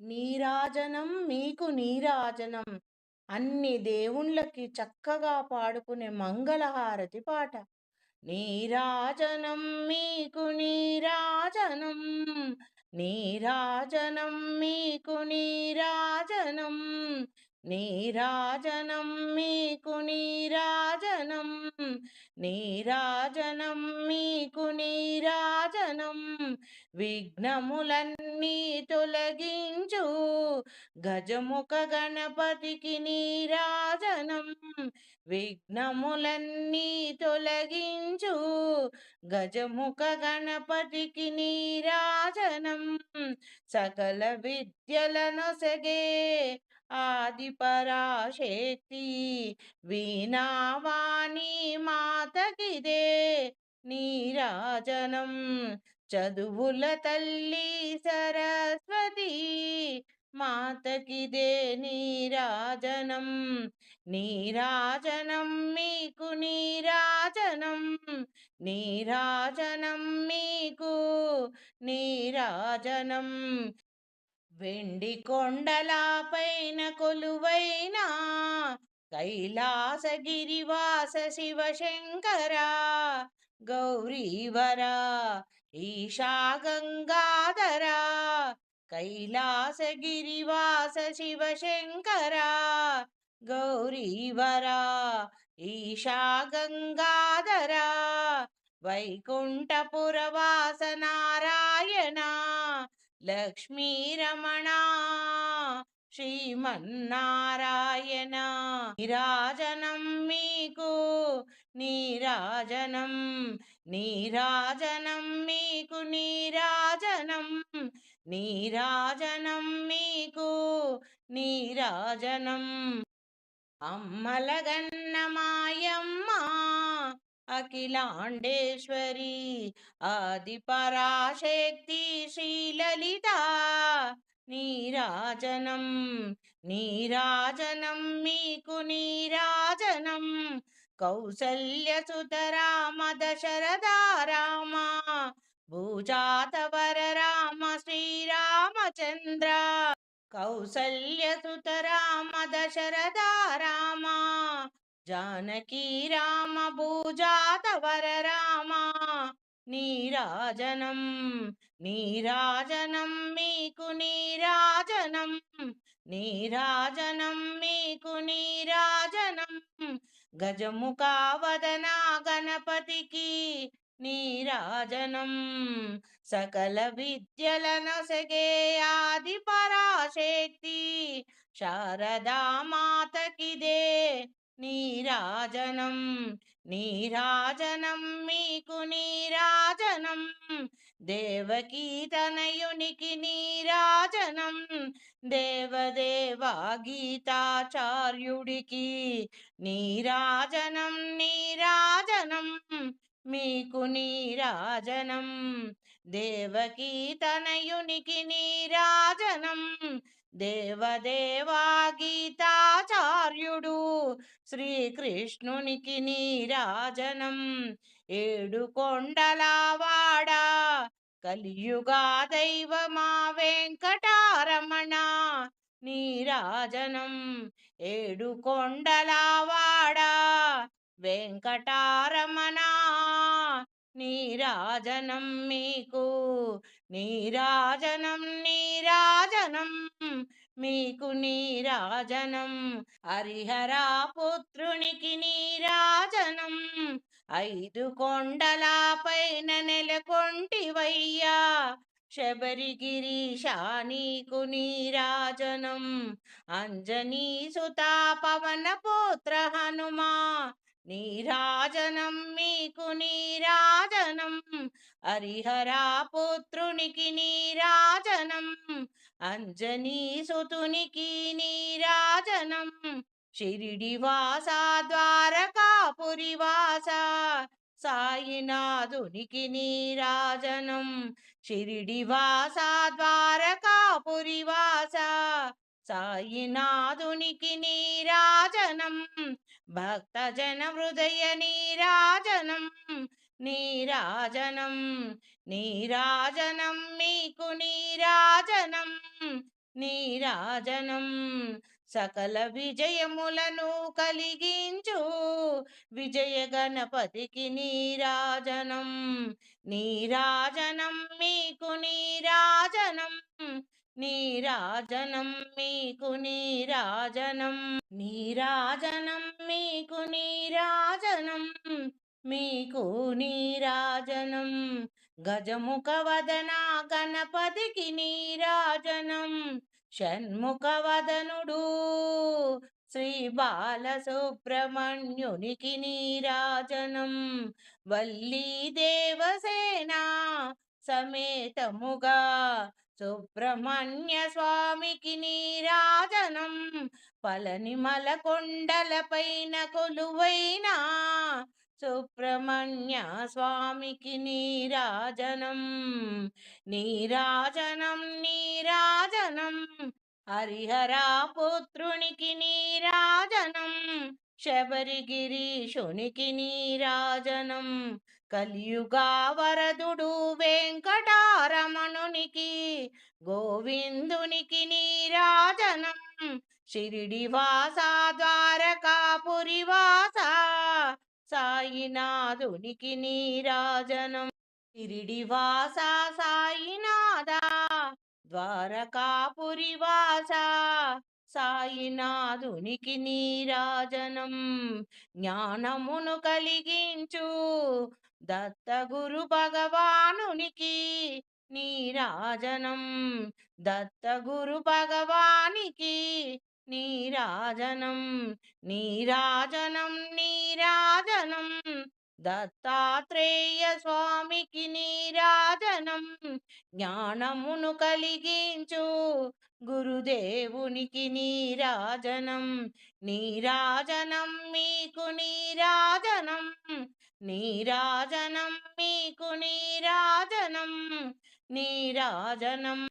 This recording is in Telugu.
నీరాజనం మీకు నీరాజనం. అన్ని దేవుళ్ళకి చక్కగా పాడుకునే మంగళహారతి పాట. నీరాజనం మీకు నీరాజనం. నీరాజనం మీకు నీరాజనం. నీరాజనం మీకు నీరాజనం నీరాజనం మీకు నీరాజనం విఘ్నములన్నీ తొలగించు గజముఖ గణపతికి నీరాజనం విఘ్నములన్నీ తొలగించు గజముఖ గణపతికి నీరాజనం సకల విద్యలను సగే ఆది పరాశక్తి వీణావాణి మాతకిదే. నీరాజనం చదువుల తల్లి సరస్వతి మాతకిదే. నీరాజనం నీరాజనం మీకు నీరాజనం నీరాజనం మీకు నీరాజనం వెండి కొండల పైన కొలువైన కైలాసగిరివాస శివశంకర గౌరీవర ఈశా గంగాధర. కైలాసగిరివాస శివశంకర గౌరీవర ఈశా గంగాధర. వైకుంఠపురవాస నారాయణ. లక్ష్మీరమణ శ్రీమన్నారాయణ నిరాజనం మీకు నీరాజనం నీరాజనం మీకు నీరాజనం నీరాజనం మీకు నీరాజనం. అమ్మలగన్నమాయమ్మ అఖిలాండేశ్వరి ఆది పరాశక్తి శ్రీలలిత నీరాజనం నీరాజనం మీకు నీరాజనం కౌసల్య సుతరామ దశరథారామ భూజాతవర రామ శ్రీరామచంద్ర కౌసల్య సుతరామ దశరథారామ జానకీ రామ భూజాతవర రామ నీరాజనం నీరాజనం మీకు నీరాజనం నీరాజనం మీకు నీరాజనం గజముఖావదన గణపతికి నీరాజనం సకల విద్యల సగే ఆది పరాశక్తి శారదా మాతకిదే నీరాజనం నీరాజనం మీకు నీరాజనం దేవకీ తనయునికి నీరాజనం దేవదేవా గీతాచార్యుడికి నీరాజనం నీరాజనం మీకు నీరాజనం దేవకీ తనయునికి నీరాజనం దేవదేవా గీతాచార్యుడు శ్రీకృష్ణునికి నీరాజనం. ఏడు కొండలవాడా కలియుగా దైవమా వెంకటారమణ నీరాజనం. ఏడు కొండలవాడా వెంకటారమణ నీరాజనం మీకు. నీరాజనం నీరాజనం మీకు నీరాజనం హరిహరా పుత్రునికి నీరాజనం ఐదు కొండల పైన నెలకొంటివయ్యా. శబరిగిరీశా నీకు నీరాజనం అంజనీ సుతా పవన పుత్ర హనుమా. నీరాజనం మీకు నీరాజనం హరిహరా పుత్రునికి నీరాజనం అంజనీ సుతునికి నీరాజనం షిరిడి వాస ద్వారకాపురి వాస సాయినాథునికి నీరాజనం షిరిడి వాస ద్వారకాపురి వాస సాయినాథునికి నీరాజనం భక్తజన హృదయ నీరాజనం నీరాజనం నీరాజనం మీకు నీరాజనం నీరాజనం సకల విజయములను కలిగించు. విజయ గణపతికి నీరాజనం నీరాజనం మీకు నీరాజనం నీరాజనం మీకు నీరాజనం నీరాజనం మీకు నీరాజనం మీకు నీరాజనం. గజముఖ వదన గణపతికి నీరాజనం. షణ్ముఖ వదనుడు శ్రీ బాల సుబ్రహ్మణ్యునికి నీరాజనం. వల్లీ దేవసేన సమేతముగా సుబ్రహ్మణ్య స్వామికి నీరాజనం. పళనిమల కొండలపైన కొలువైన సుబ్రహ్మణ్య స్వామికి నీరాజనం. నీరాజనం నీరాజనం. హరిహరా పుత్రునికి నీరాజనం. శబరిగిరీషునికి నీరాజనం. కలియుగా వరదుడు వెంకటారమణునికి గోవిందునికి నీరాజనం. షిరిడివాస వాస ద్వారకాపురి సాయినాథునికి నీరాజనం తిరిడివాస సాయినాథ ద్వారకాపురి వాస. సాయినాథునికి నీరాజనం జ్ఞానమును కలిగించు. దత్త గురు భగవానునికి నీరాజనం దత్త గురు భగవానికి నీరాజనం నీరాజనం నీరాజనం. దత్తాత్రేయ స్వామికి నీరాజనం. జ్ఞానమును కలిగించు గురుదేవునికి నీరాజనం. నీరాజనం మీకు నీరాజనం. నీరాజనం మీకు నీరాజనం. నీరాజనం